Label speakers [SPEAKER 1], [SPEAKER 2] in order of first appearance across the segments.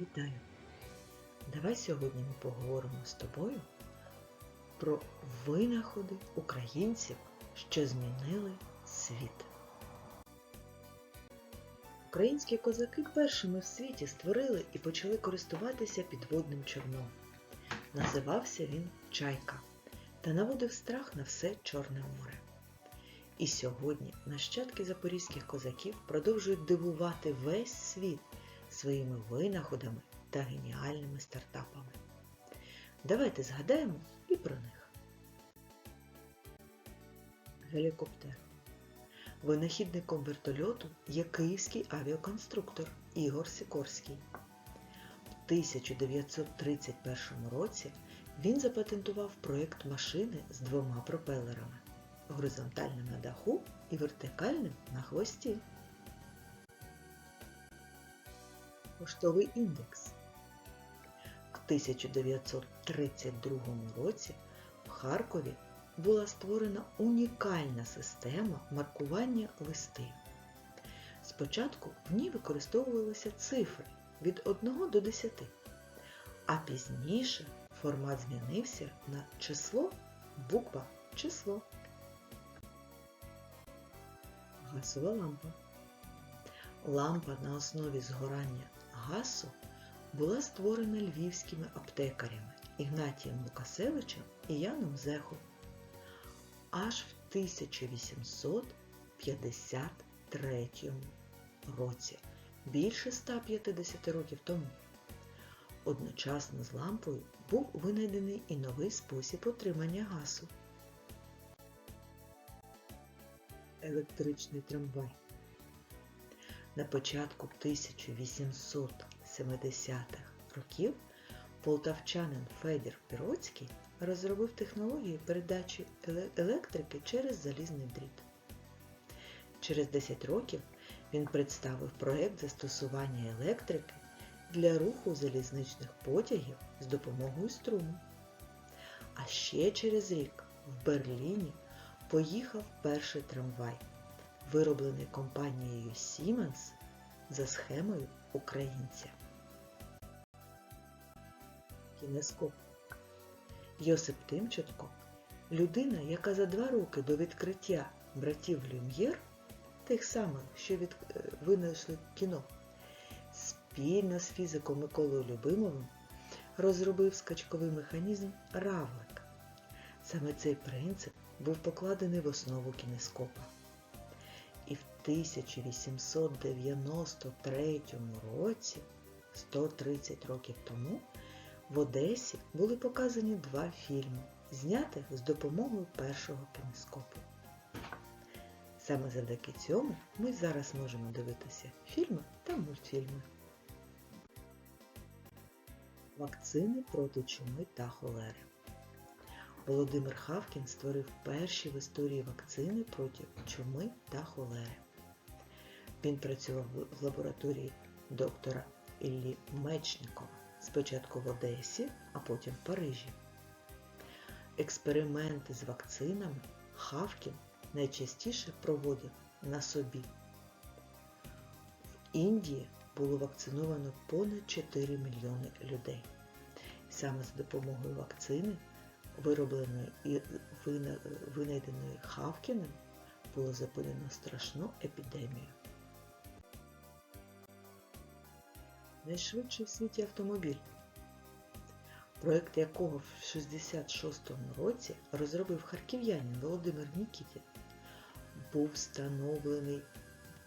[SPEAKER 1] Вітаю! Давай сьогодні ми поговоримо з тобою про винаходи українців, що змінили світ. Українські козаки першими в світі створили і почали користуватися підводним човном. Називався він Чайка та наводив страх на все Чорне море. І сьогодні нащадки запорізьких козаків продовжують дивувати весь світ своїми винаходами та геніальними стартапами. Давайте згадаємо і про них. Гелікоптер. Винахідником вертольоту є київський авіаконструктор Ігор Сікорський. В 1931 році він запатентував проєкт машини з двома пропелерами горизонтальним на даху і вертикальним на хвості. Поштовий індекс. В 1932 році в Харкові була створена унікальна система маркування листів. Спочатку в ній використовувалися цифри від 1 до 10, а пізніше формат змінився на число, буква, число. Газова лампа. Лампа на основі згорання гасу була створена львівськими аптекарями Ігнатієм Лукасевичем і Яном Зехом аж в 1853 році, більше 150 років тому. Одночасно з лампою був винайдений і новий спосіб отримання газу. Електричний трамвай. На початку 1870-х років полтавчанин Федір Піроцький розробив технологію передачі електрики через залізний дріт. Через 10 років він представив проект застосування електрики для руху залізничних потягів з допомогою струму. А ще через рік в Берліні поїхав перший трамвай, вироблений компанією Siemens за схемою українця. Кінескоп Йосип Тимченко людина, яка за два роки до відкриття братів Люм'єр, тих самих, що від... винайшли кіно, спільно з фізиком Миколою Любимовим розробив скачковий механізм равлик. Саме цей принцип був покладений в основу кінескопа. І 1893 році, 130 років тому, в Одесі були показані два фільми, знятих з допомогою першого кінескопу. Саме завдяки цьому ми зараз можемо дивитися фільми та мультфільми. Вакцини проти чуми та холери. Володимир Хавкін створив перші в історії вакцини проти чуми та холери. Він працював в лабораторії доктора Іллі Мечникова спочатку в Одесі, а потім в Парижі. Експерименти з вакцинами Хавкін найчастіше проводив на собі. В Індії було вакциновано понад 4 мільйони людей. Саме за допомогою вакцини, виробленої і винайденої Хавкіним, було зупинено страшну епідемію. Найшвидший в світі автомобіль, проєкт якого в 66-му році розробив харків'янин Володимир Нікітін, був встановлений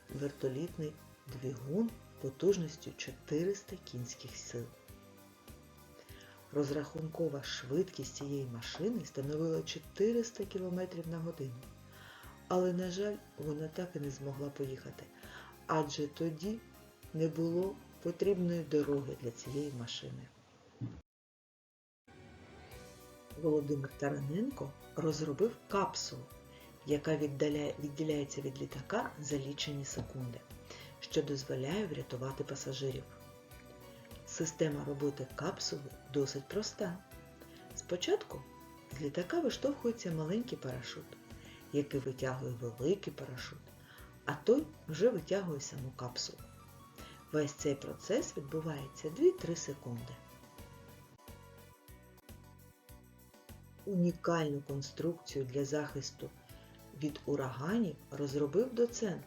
[SPEAKER 1] вертолітний двигун потужністю 400 кінських сил. Розрахункова швидкість цієї машини становила 400 км на годину. Але, на жаль, вона так і не змогла поїхати, адже тоді не було потрібної дороги для цієї машини. Володимир Тараненко розробив капсулу, яка відділяється від літака за лічені секунди, що дозволяє врятувати пасажирів. Система роботи капсули досить проста. Спочатку з літака виштовхується маленький парашут, який витягує великий парашут, а той вже витягує саму капсулу. Весь цей процес відбувається 2-3 секунди. Унікальну конструкцію для захисту від ураганів розробив доцент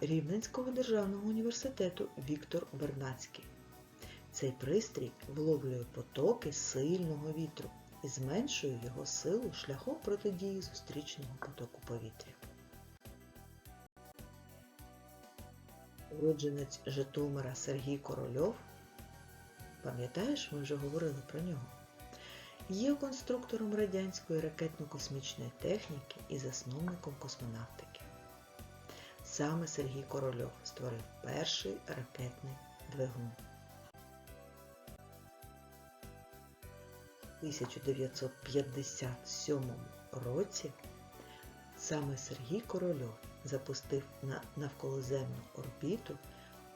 [SPEAKER 1] Рівненського державного університету Віктор Бернацький. Цей пристрій вловлює потоки сильного вітру і зменшує його силу шляхом протидії зустрічного потоку повітря. Уродженець Житомира Сергій Корольов, пам'ятаєш, ми вже говорили про нього, є конструктором радянської ракетно-космічної техніки і засновником космонавтики. Саме Сергій Корольов створив перший ракетний двигун. У 1957 році саме Сергій Корольов запустив на навколоземну орбіту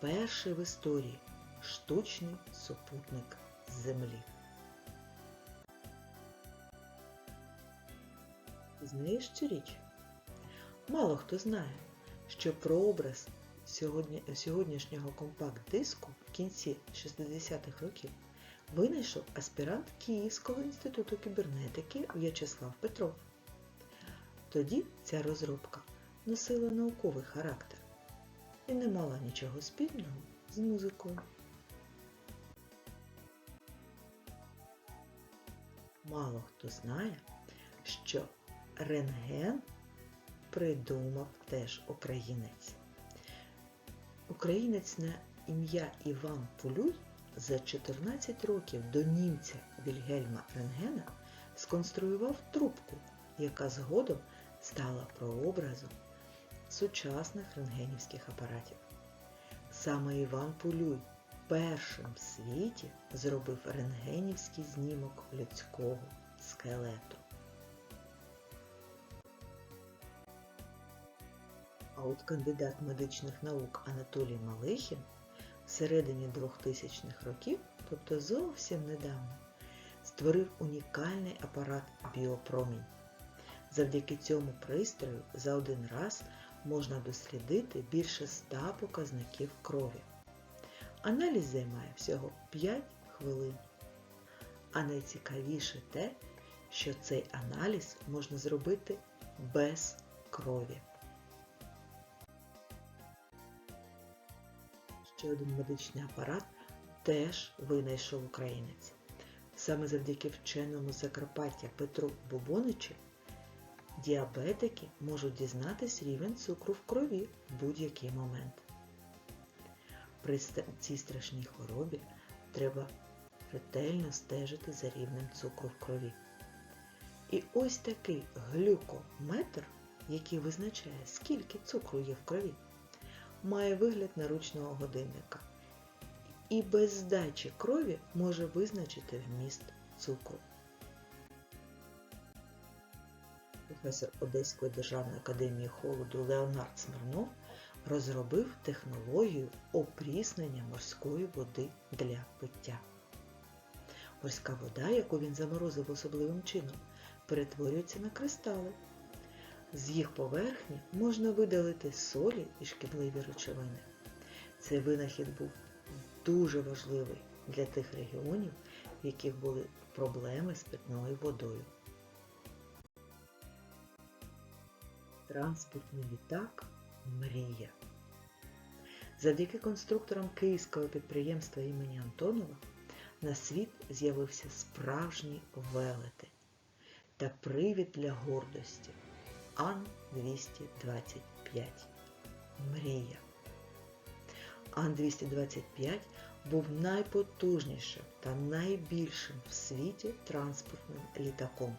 [SPEAKER 1] перший в історії штучний супутник Землі. Знаєш цю річ? Мало хто знає, що прообраз сьогодні, сьогоднішнього компакт-диску в кінці 60-х років винайшов аспірант Київського інституту кібернетики В'ячеслав Петров. Тоді ця розробка носила науковий характер і не мала нічого спільного з музикою. Мало хто знає, що рентген придумав теж українець. Українець на ім'я Іван Пулюй за 14 років до німця Вільгельма Рентгена сконструював трубку, яка згодом стала прообразом сучасних рентгенівських апаратів. Саме Іван Пулюй першим в світі зробив рентгенівський знімок людського скелету. А от кандидат медичних наук Анатолій Малихін в середині 2000-х років, тобто зовсім недавно, створив унікальний апарат біопромінь. Завдяки цьому пристрою за один раз можна дослідити більше 100 показників крові. Аналіз займає всього 5 хвилин. А найцікавіше те, що цей аналіз можна зробити без крові. Ще один медичний апарат теж винайшов українець. Саме завдяки вченому Закарпаття Петру Бобоничу діабетики можуть дізнатись рівень цукру в крові в будь-який момент. При цій страшній хворобі треба ретельно стежити за рівнем цукру в крові. І ось такий глюкометр, який визначає, скільки цукру є в крові, має вигляд наручного годинника. І без здачі крові може визначити вміст цукру. Професор Одеської державної академії холоду Леонард Смирнов розробив технологію опріснення морської води для пиття. Морська вода, яку він заморозив особливим чином, перетворюється на кристали. З їх поверхні можна видалити солі і шкідливі речовини. Цей винахід був дуже важливий для тих регіонів, в яких були проблеми з питною водою. Транспортний літак Мрія. Завдяки конструкторам київського підприємства імені Антонова на світ з'явився справжній велетень та привід для гордості Ан-225. Мрія. Ан-225 був найпотужнішим та найбільшим в світі транспортним літаком.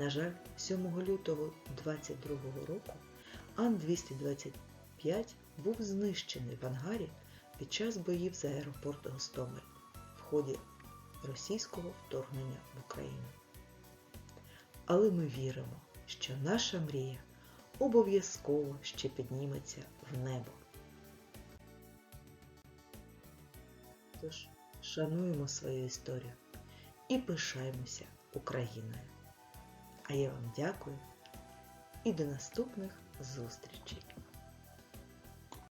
[SPEAKER 1] На жаль, 7 лютого 22 року Ан-225 був знищений в ангарі під час боїв за аеропорт Гостомель в ході російського вторгнення в Україну. Але ми віримо, що наша мрія обов'язково ще підніметься в небо. Тож, шануємо свою історію і пишаємося Україною. А я вам дякую і до наступних зустрічей!